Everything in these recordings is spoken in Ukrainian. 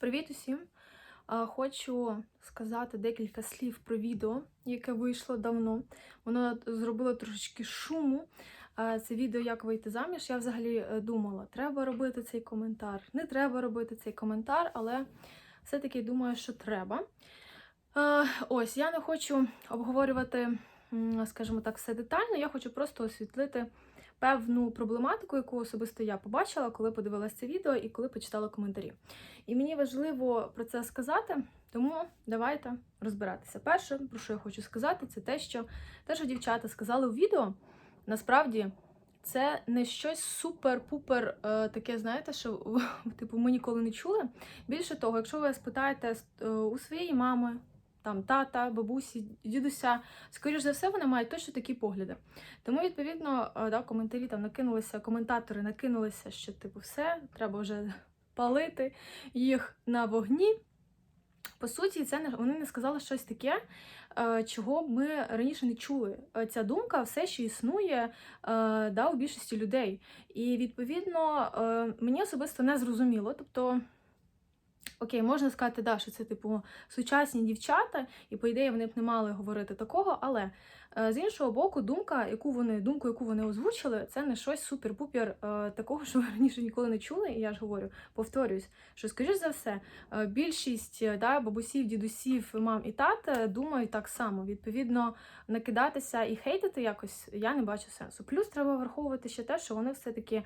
Привіт усім! Хочу сказати декілька слів про відео, яке вийшло давно. Воно зробило трошечки шуму. Це відео як вийти заміж. Я взагалі е, думала, треба робити цей коментар, не треба робити цей коментар, але все-таки думаю, що треба. Ось я не хочу обговорювати, скажімо так, все детально. Я хочу просто освітлити певну проблематику, яку особисто я побачила, коли подивилася це відео і коли почитала коментарі. І мені важливо про це сказати, тому давайте розбиратися. Перше, про що я хочу сказати, це те, що те, що дівчата сказали у відео, насправді. Це не щось супер-пупер е, таке, знаєте, що типу ми ніколи не чули. Більше того, якщо ви спитаєте е, у своєї мами, там тата, бабусі, дідуся, скоріш за все, вони мають точно такі погляди. Тому, відповідно, е, да, коментарі там накинулися, коментатори накинулися, що типу все, треба вже палити їх на вогні. По суті, це вони не сказали щось таке, е, чого ми раніше не чули. Е, Ця думка все ще існує да, у більшості людей. І відповідно мені особисто не зрозуміло. Тобто, окей, можна сказати, да, що це типу сучасні дівчата, і по ідеї вони б не мали говорити такого, але е, з іншого боку, думка, яку вони думку, яку вони озвучили, це не щось супер-пупер е, такого, що ви раніше ніколи не чули. І я ж говорю, повторюсь, що скоріш за все, е, більшість да, бабусів, дідусів, мам і тат думають так само. Відповідно, накидатися і хейтити якось я не бачу сенсу. Плюс треба враховувати ще те, що вони все-таки е,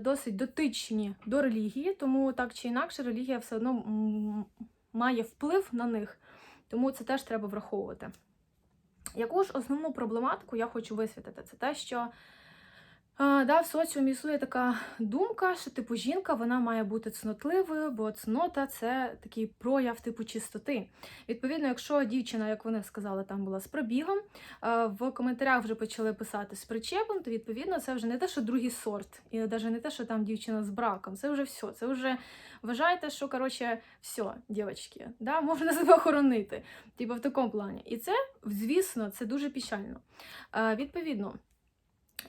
досить дотичні до релігії, тому так чи інакше релігія все одно має вплив на них, тому це теж треба враховувати. Яку ж основну проблематику я хочу висвітити? Це те, що да, в соціумі існує така думка, що типу жінка вона має бути цнотливою, бо цнота це такий прояв типу чистоти. Відповідно, якщо дівчина, як вони сказали, там була з пробігом, в коментарях вже почали писати з причепом, то відповідно це вже не те, що другий сорт, і навіть не те, що там дівчина з браком. Це вже все. Це вже вважайте, що коротше, все, дівчатки, да, можна себе охоронити. Типу в такому плані. І це, звісно, це дуже печально. Відповідно.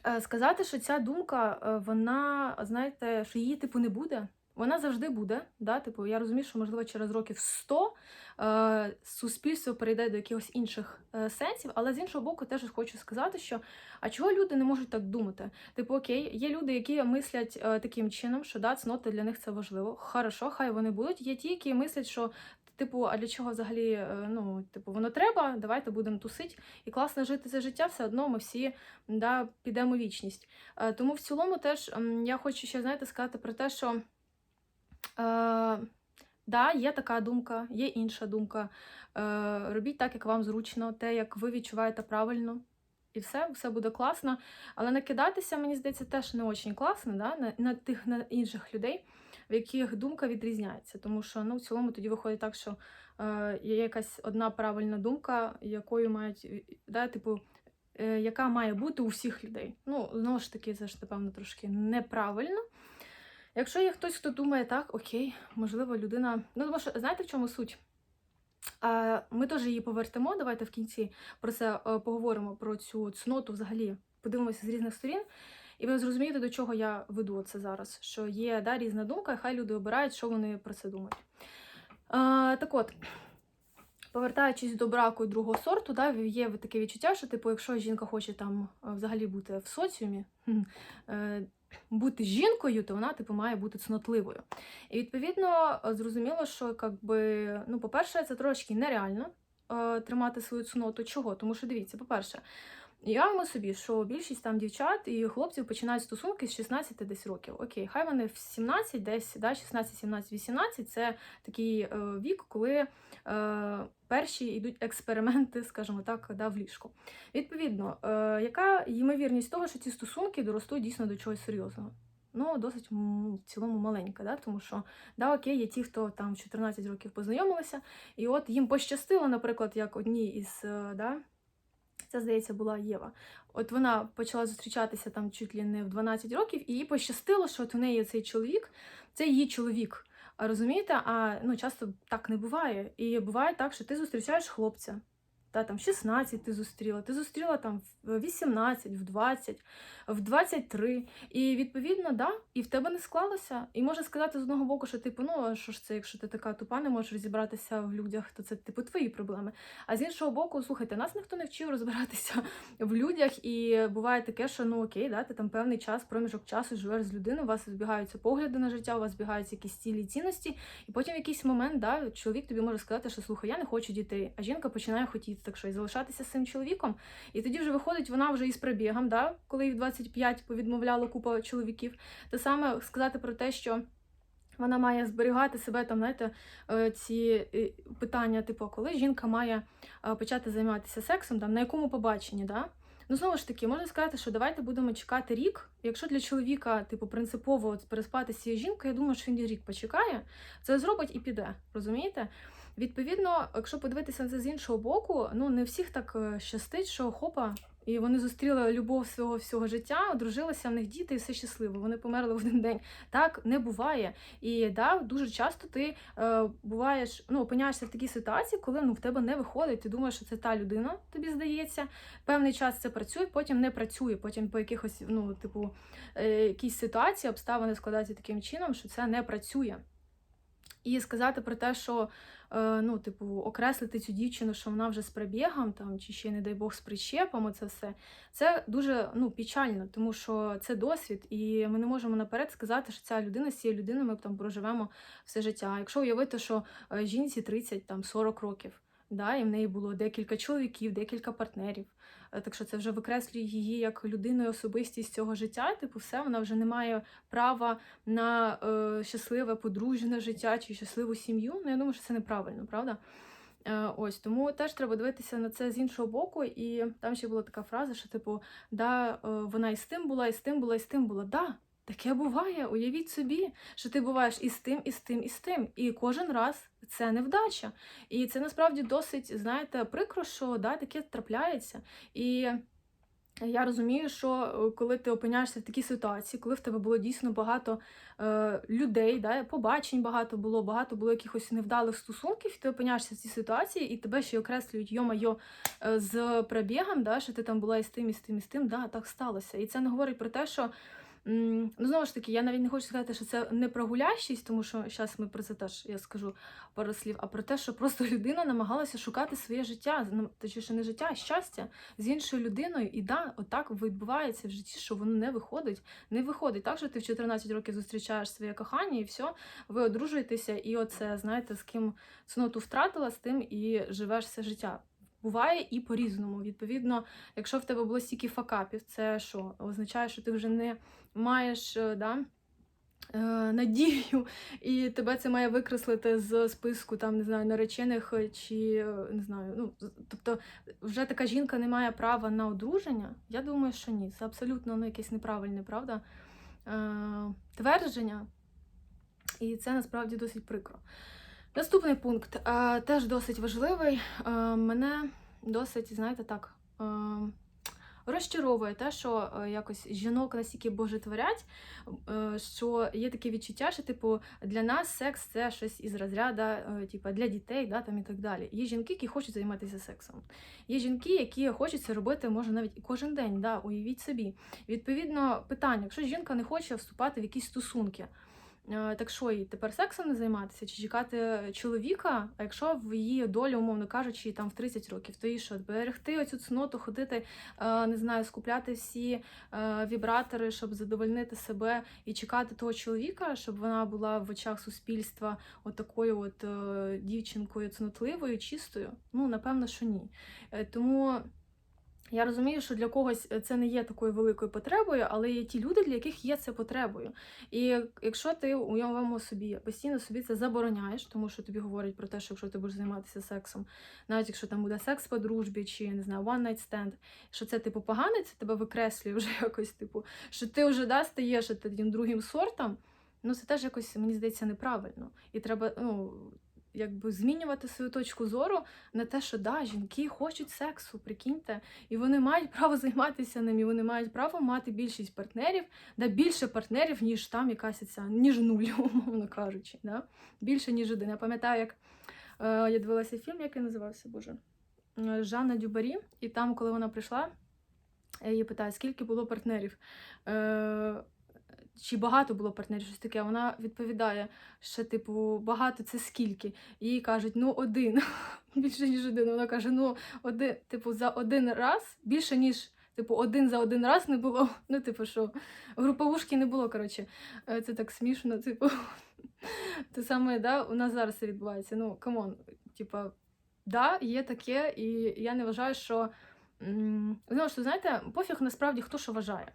Е, Сказати, що ця думка, е, вона, знаєте, що її типу не буде. Вона завжди буде. Да? Типу, я розумію, що можливо через років 100 е, суспільство перейде до якихось інших е, сенсів, але з іншого боку, теж хочу сказати, що а чого люди не можуть так думати? Типу, окей, є люди, які мислять е, таким чином, що да, цнота для них це важливо. Хорошо, хай вони будуть. Є ті, які мислять, що. Типу, а для чого взагалі е, ну, типу, воно треба, давайте будемо тусити і класно жити це життя, все одно ми всі да, підемо вічність. Е, Тому в цілому теж я хочу ще знаєте, сказати про те, що е, да, є така думка, є інша думка. Е, Робіть так, як вам зручно, те, як ви відчуваєте правильно. І все, все буде класно. Але накидатися, мені здається, теж не дуже класно да? на, на тих на інших людей, в яких думка відрізняється. Тому що ну, в цілому тоді виходить так, що е, є якась одна правильна думка, якою мають, да, типу, е, яка має бути у всіх людей. Ну, знову ж таки, це ж, напевно, трошки неправильно. Якщо є хтось, хто думає так, окей, можливо, людина. Ну, тому що знаєте, в чому суть? Ми теж її повертимо. Давайте в кінці про це е, поговоримо про цю цноту взагалі. Подивимося з різних сторін, і ви зрозумієте, до чого я веду це зараз. Що є да, різна думка, і хай люди обирають, що вони про це думають. А, Так от, повертаючись до браку другого сорту, да, є таке відчуття, що, типу, якщо жінка хоче там е, взагалі бути в соціумі, е, бути жінкою, то вона типу має бути цнотливою. І відповідно зрозуміло, що якби, ну, по-перше, це трошки нереально е, тримати свою цноту. Чого? Тому що дивіться, по-перше, Уявимо собі, що більшість там дівчат і хлопців починають стосунки з 16 десь років. Окей, хай вони в 17, десь да, 16, 17, 18 це такий е, вік, коли е, перші йдуть експерименти, скажімо так, да, в ліжку. Відповідно, е, яка ймовірність того, що ці стосунки доростуть дійсно до чогось серйозного? Ну, досить в цілому маленька, да? тому що да, окей, є ті, хто там в 14 років познайомилися, і от їм пощастило, наприклад, як одній із е, да, це, здається, була Єва. От вона почала зустрічатися там чуть ли не в 12 років, і їй пощастило, що от у неї цей чоловік, це її чоловік. Розумієте? А ну часто так не буває. І буває так, що ти зустрічаєш хлопця. Та, там 16 ти зустріла, ти зустріла там в 18, в 20, в 23. І відповідно, да, і в тебе не склалося. І можна сказати з одного боку, що типу, ну що ж це, якщо ти така тупа, не можеш розібратися в людях, то це типу твої проблеми. А з іншого боку, слухайте, нас ніхто не вчив розбиратися в людях, і буває таке, що ну окей, да, ти там певний час, проміжок часу живеш з людиною, у вас збігаються погляди на життя, у вас збігаються якісь цілі цінності, і потім в якийсь момент да, чоловік тобі може сказати, що слухай, я не хочу дітей, а жінка починає хотіти, так що і залишатися з цим чоловіком. І тоді вже виходить вона вже із пробігом, да, коли їй в 25 повідмовляла купа чоловіків. Те саме сказати про те, що. Вона має зберігати себе там, знаєте, е, ці е, питання, типу, коли жінка має е, почати займатися сексом, там на якому побаченні, да? Ну, знову ж таки, можна сказати, що давайте будемо чекати рік. Якщо для чоловіка, типу, принципово переспати з цією жінкою, я думаю, що він рік почекає, це зробить і піде. Розумієте? Відповідно, якщо подивитися на це з іншого боку, ну не всіх так е, щастить, що хопа, і вони зустріли любов свого всього життя, одружилися в них діти, і все щасливо. Вони померли в один день. Так не буває. І да, дуже часто ти е, буваєш, ну опиняєшся в такій ситуації, коли ну в тебе не виходить. Ти думаєш, що це та людина, тобі здається. Певний час це працює, потім не працює. Потім по якихось, ну, типу, е, якісь ситуації, обставини складаються таким чином, що це не працює. І сказати про те, що ну, типу, окреслити цю дівчину, що вона вже з прибігом там, чи ще, не дай Бог, з причепом, це все, це дуже ну, печально, тому що це досвід, і ми не можемо наперед сказати, що ця людина з цією людиною ми там проживемо все життя. Якщо уявити, що е, жінці 30 там 40 років, да, і в неї було декілька чоловіків, декілька партнерів. Е, Так що це вже викреслює її як людину і особистість цього життя. Типу, все, вона вже не має права на е, щасливе подружне життя чи щасливу сім'ю. Ну, я думаю, що це неправильно, правда? Е, ось тому теж треба дивитися на це з іншого боку. І там ще була така фраза, що типу, да, е, вона і з тим була, і з тим була, і з тим була. Да, Таке буває, уявіть собі, що ти буваєш і з тим, і з тим, і з тим. І кожен раз це невдача. І це насправді досить, знаєте, прикро, що да, таке трапляється. І я розумію, що е, коли ти опиняєшся в такій ситуації, коли в тебе було дійсно багато е, людей, да, побачень багато було, багато було якихось невдалих стосунків, ти опиняєшся в цій ситуації, і тебе ще й окреслюють йо-майо е, з пробігом, да, що ти там була і з тим, і з тим, і з тим. Да, так сталося. І це не говорить про те, що. Ну, знову ж таки, я навіть не хочу сказати, що це не про гулящість, тому що зараз ми про це теж я скажу пару слів, а про те, що просто людина намагалася шукати своє життя, ну, точніше не життя, а щастя з іншою людиною. І да, отак відбувається в житті, що воно не виходить. Не виходить так, що ти в 14 років зустрічаєш своє кохання, і все, ви одружуєтеся, і оце, знаєте, з ким цноту втратила, з тим і живеш все життя. Буває і по-різному. Відповідно, якщо в тебе було стільки факапів, це що означає, що ти вже не маєш да, е, надію, і тебе це має викреслити з списку там, не знаю, наречених чи не знаю. Ну, тобто, вже така жінка не має права на одруження. Я думаю, що ні. Це абсолютно ну, якесь неправильне, правда? Е, Твердження. І це насправді досить прикро. Наступний пункт е, теж досить важливий. Е, мене досить, знаєте, так е, розчаровує те, що е, якось жінок настільки божетворять, е, що є таке відчуття, що типу для нас секс це щось із розряду, е, типу, для дітей, да, там і так далі. Є жінки, які хочуть займатися сексом. Є жінки, які хочуть це робити, може навіть і кожен день. Да, Уявіть собі. Відповідно, питання: якщо жінка не хоче вступати в якісь стосунки. Е, так що їй тепер сексом не займатися чи чекати чоловіка? А якщо в її долі, умовно кажучи, там в 30 років, то і що берегти оцю цноту, ходити, е, не знаю, скупляти всі е, вібратори, щоб задовольнити себе і чекати того чоловіка, щоб вона була в очах суспільства от, от дівчинкою цнотливою, чистою? Ну, напевно, що ні. Тому. Я розумію, що для когось е, це не є такою великою потребою, але є ті люди, для яких є це потребою. І якщо ти уявимо собі постійно собі це забороняєш, тому що тобі говорять про те, що якщо ти будеш займатися сексом, навіть якщо там буде секс по дружбі, чи не знаю, one night stand, що це типу погане, це тебе викреслює вже якось, типу, що ти вже да, стаєш таким другим сортом. Ну, це теж якось, мені здається, неправильно. І треба, ну, якби змінювати свою точку зору на те, що да, жінки хочуть сексу, прикиньте, і вони мають право займатися ним, і вони мають право мати більшість партнерів, да більше партнерів, ніж там якась ця, ніж нуль, умовно кажучи. Да? Більше, ніж один. Я пам'ятаю, як е, я дивилася фільм, який називався Боже. е, Жанна Дюбарі, і там, коли вона прийшла, я її питаю, скільки було партнерів. Е, чи багато було партнерів, щось таке. Вона відповідає, що, типу, багато це скільки. Їй кажуть, ну один. більше, ніж один. Вона каже, ну, один, типу, за один раз більше, ніж типу, один за один раз не було. Ну, типу, що груповушки не було, коротше. Е, Це так смішно, типу. Те саме, да, у нас зараз це відбувається. Ну, камон, типа, да, є таке, і я не вважаю, що. Знову ж, знаєте, пофіг насправді хто що вважає.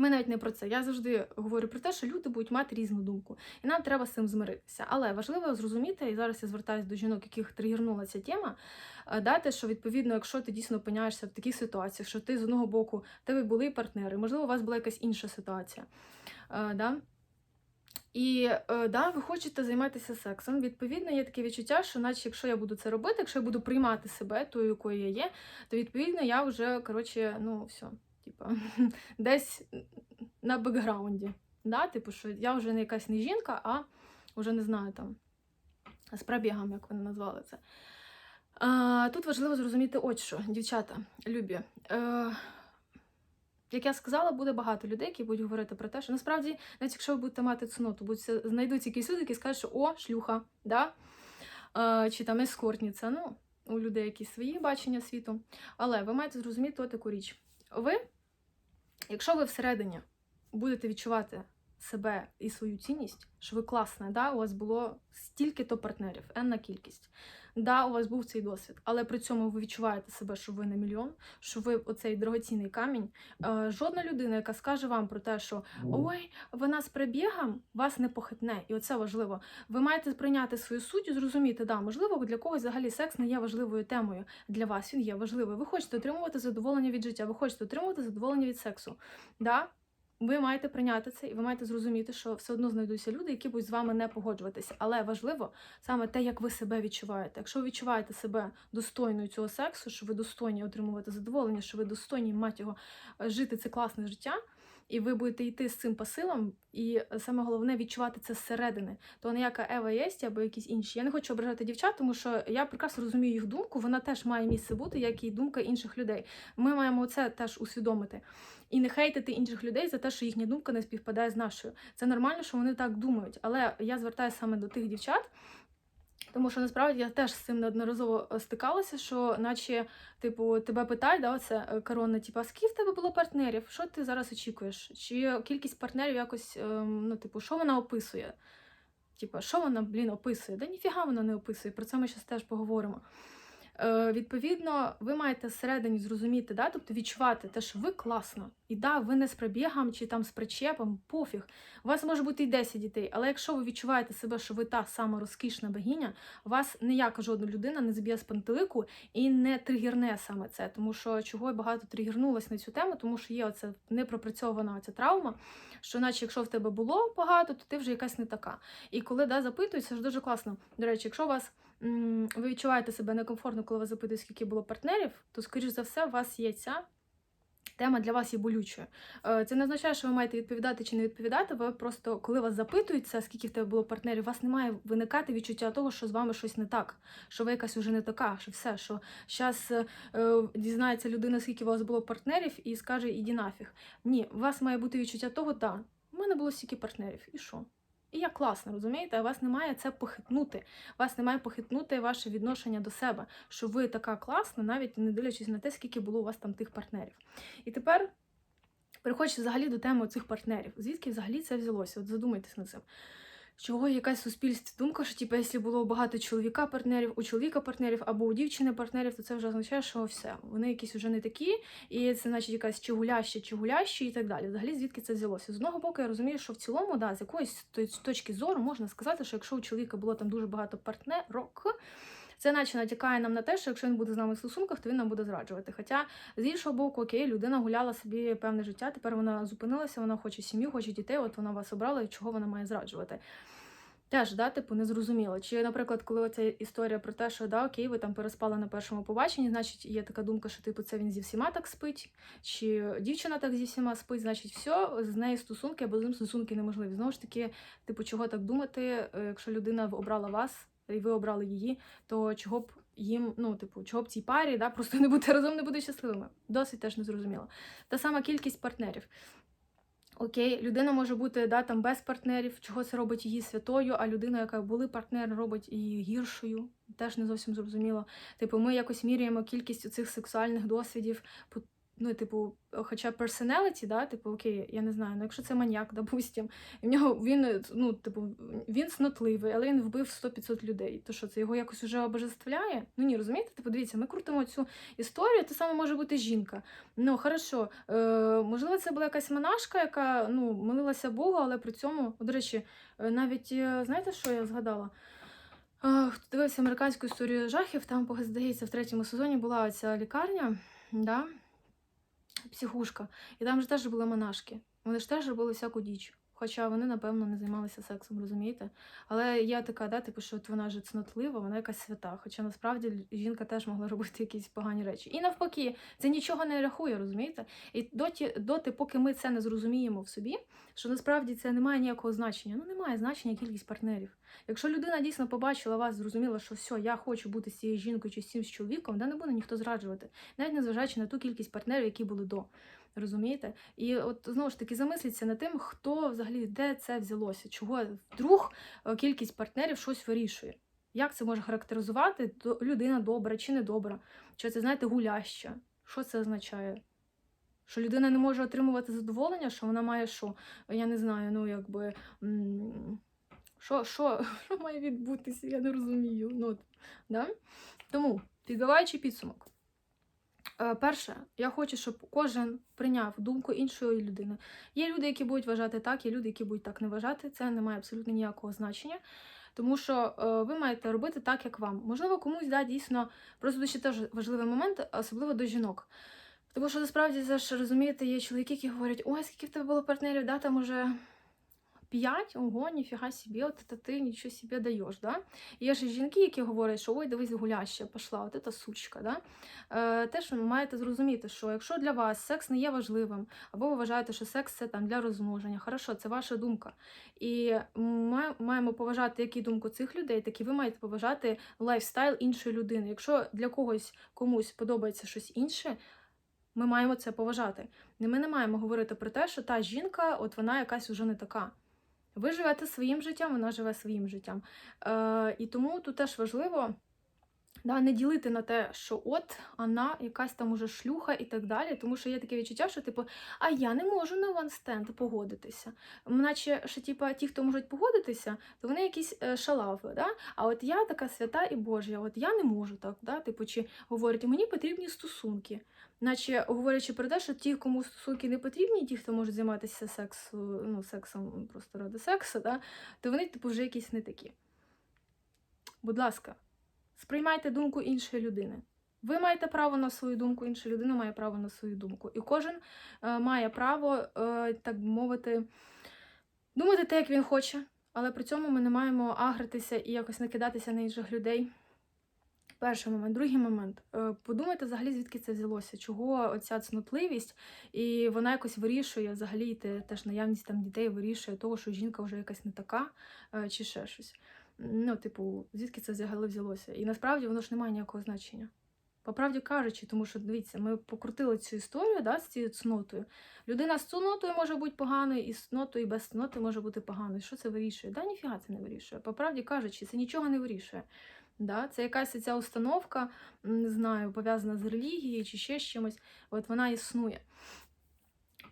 Ми навіть не про це. Я завжди говорю про те, що люди будуть мати різну думку, і нам треба з цим змиритися. Але важливо зрозуміти, і зараз я звертаюся до жінок, яких тригернула ця тема. е, Дати, що відповідно, якщо ти дійсно опиняєшся в таких ситуаціях, що ти з одного боку тебе були партнери, можливо, у вас була якась інша ситуація. е, Да? І е, да, ви хочете займатися сексом. Відповідно, є таке відчуття, що, наче, якщо я буду це робити, якщо я буду приймати себе тою, якою я є, то відповідно я вже коротше, ну все, типа, десь на бекграунді. Да? Типу, що я вже не якась не жінка, а вже не знаю там з пробігом, як вони назвали це. А, тут важливо зрозуміти, от що, дівчата, любі. Е, як я сказала, буде багато людей, які будуть говорити про те, що насправді, навіть якщо ви будете мати цноту, будуть знайдуть якісь люди, які скажуть, що о, шлюха, да? е, чи там ескортниця. Ну, у людей якісь свої бачення світу. Але ви маєте зрозуміти таку річ. Ви, якщо ви всередині будете відчувати себе і свою цінність, що ви класна, да, у вас було стільки-то партнерів, енна кількість. Да, у вас був цей досвід, але при цьому ви відчуваєте себе, що ви на мільйон, що ви оцей дорогоцінний камінь. Е, жодна людина, яка скаже вам про те, що ой, вона з прибігом вас не похитне, і оце важливо. Ви маєте прийняти свою суть і зрозуміти, да, можливо, для когось взагалі секс не є важливою темою. Для вас він є важливий. Ви хочете отримувати задоволення від життя, ви хочете отримувати задоволення від сексу. Да? Ви маєте прийняти це, і ви маєте зрозуміти, що все одно знайдуться люди, які будуть з вами не погоджуватися. Але важливо саме те, як ви себе відчуваєте. Якщо ви відчуваєте себе достойною цього сексу, що ви достойні отримувати задоволення, що ви достойні мати його е, жити це класне життя, і ви будете йти з цим посилом, і саме головне відчувати це зсередини. То ніяка Ева Єсті або якісь інші. Я не хочу ображати дівчат, тому що я прекрасно розумію їх думку. Вона теж має місце бути, як і думка інших людей. Ми маємо це теж усвідомити. І не хейтити інших людей за те, що їхня думка не співпадає з нашою. Це нормально, що вони так думають. Але я звертаюся саме до тих дівчат. Тому що насправді я теж з цим неодноразово е, стикалася, що наче, типу, тебе питають, да, оце е, корона, типу, а скільки в тебе було партнерів? Що ти зараз очікуєш? Чи кількість партнерів якось, ем, ну, типу, що вона описує? Типу, що вона, блін, описує? Да ніфіга вона не описує, про це ми зараз теж поговоримо. Е, Відповідно, ви маєте всередині зрозуміти, да, тобто відчувати те, що ви класно. І да, ви не з пробігом чи там з причепом, пофіг. У вас може бути і 10 дітей, але якщо ви відчуваєте себе, що ви та сама розкішна богиня, вас ніяка жодна людина не зб'є з пантелику і не тригерне саме це. Тому що чого я багато тригернулась на цю тему, тому що є оця непропрацьована оця травма, що наче якщо в тебе було багато, то ти вже якась не така. І коли да, запитують, ж дуже класно. До речі, якщо у вас ви відчуваєте себе некомфортно, коли вас запитують, скільки було партнерів, то, скоріш за все, у вас є ця. Тема для вас є болючою. Е, Це не означає, що ви маєте відповідати чи не відповідати. Ви просто, коли вас запитують це, скільки в тебе було партнерів, у вас не має виникати відчуття того, що з вами щось не так, що ви якась уже не така, що все, що зараз е, дізнається людина, скільки у вас було партнерів, і скаже, іди нафіг. Ні, у вас має бути відчуття того, так, у мене було стільки партнерів, і що? І я класно, розумієте? А вас немає це похитнути. Вас немає похитнути ваше відношення до себе, що ви така класна, навіть не дивлячись на те, скільки було у вас там тих партнерів. І тепер переходячи взагалі до теми цих партнерів. Звідки взагалі це взялося? От задумайтесь над цим. Чого якась суспільства думка, що типу, якщо було багато чоловіка партнерів, у чоловіка партнерів або у дівчини партнерів, то це вже означає, що все, вони якісь вже не такі, і це значить якась чи гуляща, чи гуляща і так далі. Взагалі, звідки це взялося? З одного боку, я розумію, що в цілому, да, з якоїсь точки зору можна сказати, що якщо у чоловіка було там дуже багато партнерок, це наче натякає нам на те, що якщо він буде з нами в стосунках, то він нам буде зраджувати. Хоча, з іншого боку, окей, людина гуляла собі певне життя, тепер вона зупинилася, вона хоче сім'ю, хоче дітей, от вона вас обрала, і чого вона має зраджувати. Теж, да, типу, незрозуміло. Чи, наприклад, коли оця історія про те, що да, окей, ви там переспали на першому побаченні, значить, є така думка, що типу це він зі всіма так спить, чи дівчина так зі всіма спить, значить, все, з нею стосунки або з ним стосунки неможливі. Знову ж таки, типу, чого так думати, е, якщо людина обрала вас і ви обрали її, то чого б їм, ну, типу, чого б цій парі, да, просто не бути разом, не бути щасливими. Досить теж незрозуміло. Та сама кількість партнерів. Окей, людина може бути да, там без партнерів, чого це робить її святою, а людина, яка були партнери, робить її гіршою. Теж не зовсім зрозуміло. Типу, ми якось міряємо кількість цих сексуальних досвідів. Ну, типу, хоча personality, да, типу, окей, я не знаю, ну якщо це маньяк, допустим, і в нього він, ну, типу, він снотливий, але він вбив 100-500 людей. То що це його якось уже обожествляє? Ну ні, розумієте? Типу, дивіться, ми крутимо цю історію, те саме може бути жінка. Ну, хорошо, е, можливо, це була якась монашка, яка ну, молилася Богу, але при цьому, до речі, е, навіть е, знаєте, що я згадала? Е, Хто дивився американську історію жахів, там, здається, в третьому сезоні була ця лікарня, да? Психушка. І там ж теж були монашки. Вони ж теж робили всяку діч. Хоча вони, напевно, не займалися сексом, розумієте? Але я така, да, типу, що от вона ж цнотлива, вона якась свята. Хоча насправді жінка теж могла робити якісь погані речі. І навпаки, це нічого не рахує, розумієте? І доті, доти, поки ми це не зрозуміємо в собі, що насправді це не має ніякого значення. Ну, немає значення кількість партнерів. Якщо людина дійсно побачила вас, зрозуміла, що все, я хочу бути з цією жінкою чи з цим чоловіком, да не буде ніхто зраджувати, навіть незважаючи на ту кількість партнерів, які були до. Розумієте? І от знову ж таки замисліться над тим, хто взагалі де це взялося, чого вдруг е, кількість партнерів щось вирішує. Як це може характеризувати людина добра чи недобра? Чи це, знаєте, гуляща? Що це означає? Що людина не може отримувати задоволення, що вона має що? Я не знаю, ну якби. Що, що, що має відбутися? Я не розумію. Ну, да? Тому, підбиваючи підсумок. Е, Перше, я хочу, щоб кожен прийняв думку іншої людини. Є люди, які будуть вважати так, є люди, які будуть так не вважати. Це не має абсолютно ніякого значення. Тому що е, ви маєте робити так, як вам. Можливо, комусь да, дійсно просто ще теж важливий момент, особливо до жінок. Тому що насправді це ж розумієте, є чоловіки, які говорять, ой, скільки в тебе було партнерів, да, там уже п'ять, ого, ніфіга собі, от це ти нічого собі даєш. Да? Є ж жінки, які говорять, що ой, дивись, гуляща пішла, от це сучка. Да? Е, теж ви маєте зрозуміти, що якщо для вас секс не є важливим, або ви вважаєте, що секс це там для розмноження, хорошо, це ваша думка. І ми маємо поважати як і думку цих людей, так і ви маєте поважати лайфстайл іншої людини. Якщо для когось комусь подобається щось інше, ми маємо це поважати. Ми не маємо говорити про те, що та жінка, от вона якась уже не така. Ви живете своїм життям, вона живе своїм життям. Е, і тому тут теж важливо да, не ділити на те, що от вона якась там уже шлюха і так далі. Тому що є таке відчуття, що типу, а я не можу на ванстенд погодитися. Наче що, типу, ті, хто можуть погодитися, то вони якісь е, шалави. Да? А от я така свята і Божя, от я не можу так. Да? Типу, чи говорять, мені потрібні стосунки. Наче говорячи про те, що ті, кому стосунки не потрібні, ті, хто можуть займатися сексу, ну, сексом просто ради сексу, да, то вони, типу, вже якісь не такі. Будь ласка, сприймайте думку іншої людини. Ви маєте право на свою думку, інша людина має право на свою думку. І кожен е, має право, е, так би мовити, думати те, як він хоче, але при цьому ми не маємо агритися і якось накидатися на інших людей. Перший момент, другий момент. Е, Подумайте взагалі, звідки це взялося, чого оця цнотливість, і вона якось вирішує взагалі те, теж наявність там дітей вирішує того, що жінка вже якась не така, е, чи ще щось. Ну, типу, звідки це взагалі взялося? І насправді воно ж не має ніякого значення. По правді кажучи, тому що дивіться, ми покрутили цю історію да, з цією цнотою. Людина з цнотою може бути поганою, і з цнотою, і без цноти може бути поганою. Що це вирішує? Да, ніфіга це не вирішує. По правді кажучи, це нічого не вирішує. Да? Це якась ця установка, не знаю, пов'язана з релігією чи ще з чимось. От вона існує.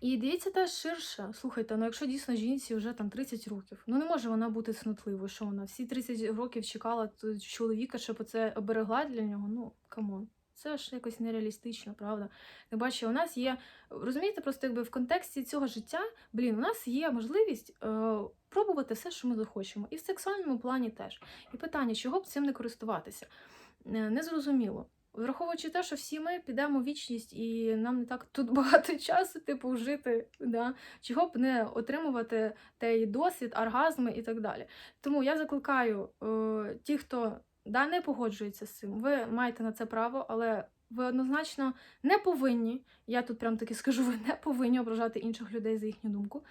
І дивіться теж ширше. Слухайте, ну якщо дійсно жінці вже там 30 років, ну не може вона бути цнотливою, що вона всі 30 років чекала чоловіка, щоб це оберегла для нього. Ну, камон. Це ж якось нереалістично, правда? Тим бачите, у нас є, розумієте, просто якби в контексті цього життя, блін, у нас є можливість е, пробувати все, що ми захочемо. І в сексуальному плані теж. І питання, чого б цим не користуватися? Е, Незрозуміло. Враховуючи те, що всі ми підемо в вічність, і нам не так тут багато часу, типу, жити, да? чого б не отримувати той досвід, оргазми і так далі. Тому я закликаю е, ті, хто да, не погоджується з цим, ви маєте на це право, але ви однозначно не повинні, я тут прям таки скажу, ви не повинні ображати інших людей за їхню думку.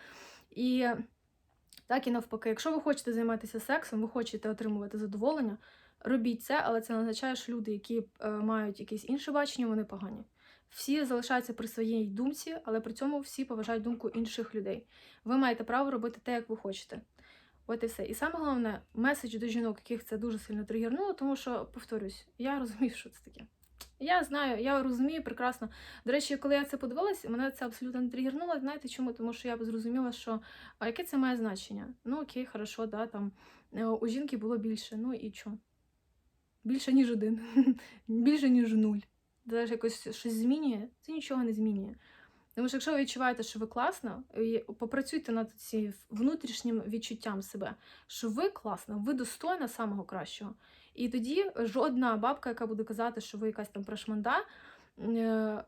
І Так і навпаки, якщо ви хочете займатися сексом, ви хочете отримувати задоволення, робіть це, але це не означає, що люди, які е, мають якесь інше бачення, вони погані. Всі залишаються при своїй думці, але при цьому всі поважають думку інших людей. Ви маєте право робити те, як ви хочете. От і все. І саме головне, меседж до жінок, яких це дуже сильно тригернуло, тому що, повторюсь, я розумію, що це таке. Я знаю, я розумію прекрасно. До речі, коли я це подивилася, мене це абсолютно не тригернуло. Знаєте чому? Тому що я б зрозуміла, що а яке це має значення? Ну окей, хорошо, да, там е, у жінки було більше. Ну і що? Більше, ніж один, більше, ніж нуль. Даже якось щось змінює, це нічого не змінює. Тому що якщо ви відчуваєте, що ви класно, попрацюйте над цим внутрішнім відчуттям себе, що ви класна, ви достойна самого кращого. І тоді жодна бабка, яка буде казати, що ви якась там прошманда,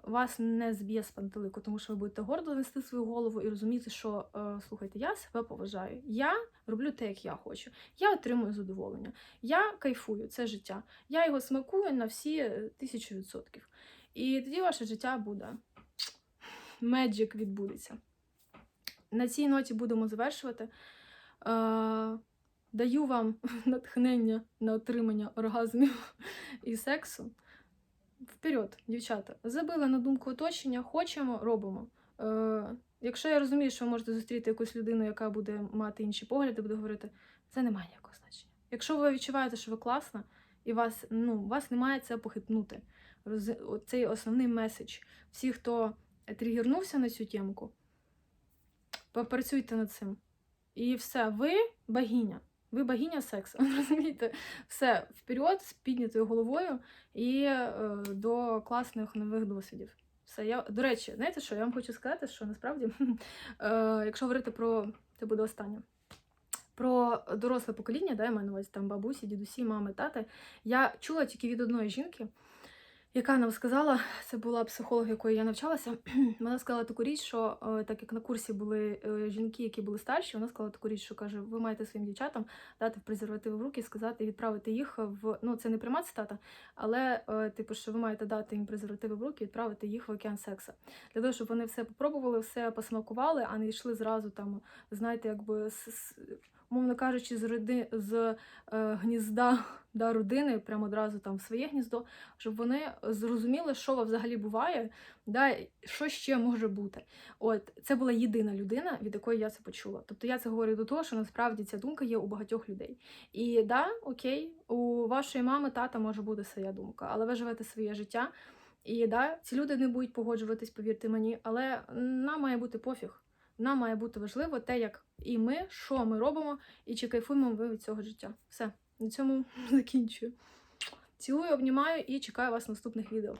вас не зб'є з пантелику, тому що ви будете гордо нести свою голову і розуміти, що е, слухайте, я себе поважаю. Я роблю те, як я хочу. Я отримую задоволення. Я кайфую, це життя. Я його смакую на всі е, тисячу відсотків. І тоді ваше життя буде. Меджик відбудеться. На цій ноті будемо завершувати. Е, даю вам натхнення на отримання оргазмів і сексу. Вперед, дівчата, забили на думку оточення, хочемо, робимо. Е, якщо я розумію, що ви можете зустріти якусь людину, яка буде мати інші погляди, буде говорити, це не має ніякого значення. Якщо ви відчуваєте, що ви класна, і вас, ну, вас немає це похитнути. Роз... Цей основний меседж. Всі, хто тригернувся на цю темку, попрацюйте над цим. І все, ви богиня. Ви богиня сексу. Розумієте? Все, вперед, з піднятою головою і е, до класних нових досвідів. Все, я, до речі, знаєте що? Я вам хочу сказати, що насправді, е, якщо говорити про це буде останнє. Про доросле покоління, да, я маю на увазі там бабусі, дідусі, мами, тати, я чула тільки від одної жінки, яка нам сказала, це була психолог, якої я навчалася. Вона сказала таку річ, що е, так як на курсі були е, жінки, які були старші, вона сказала таку річ, що каже: ви маєте своїм дівчатам дати презервативи в руки, сказати, відправити їх в ну це не пряма цитата, але е, типу, що ви маєте дати їм презервативи в руки, відправити їх в океан секса. Для того, щоб вони все попробували, все посмакували, а не йшли зразу там, знаєте, якби Мовно кажучи, з роди з е, гнізда да, родини, прямо одразу там в своє гніздо, щоб вони зрозуміли, що взагалі буває, да, що ще може бути. От це була єдина людина, від якої я це почула. Тобто я це говорю до того, що насправді ця думка є у багатьох людей. І да, окей, у вашої мами, тата може бути своя думка, але ви живете своє життя. І да, ці люди не будуть погоджуватись, повірте мені, але нам має бути пофіг. Нам має бути важливо те, як і ми, що ми робимо, і чи кайфуємо ви від цього життя. Все, на цьому закінчую. Цілую, обнімаю і чекаю вас в наступних відео.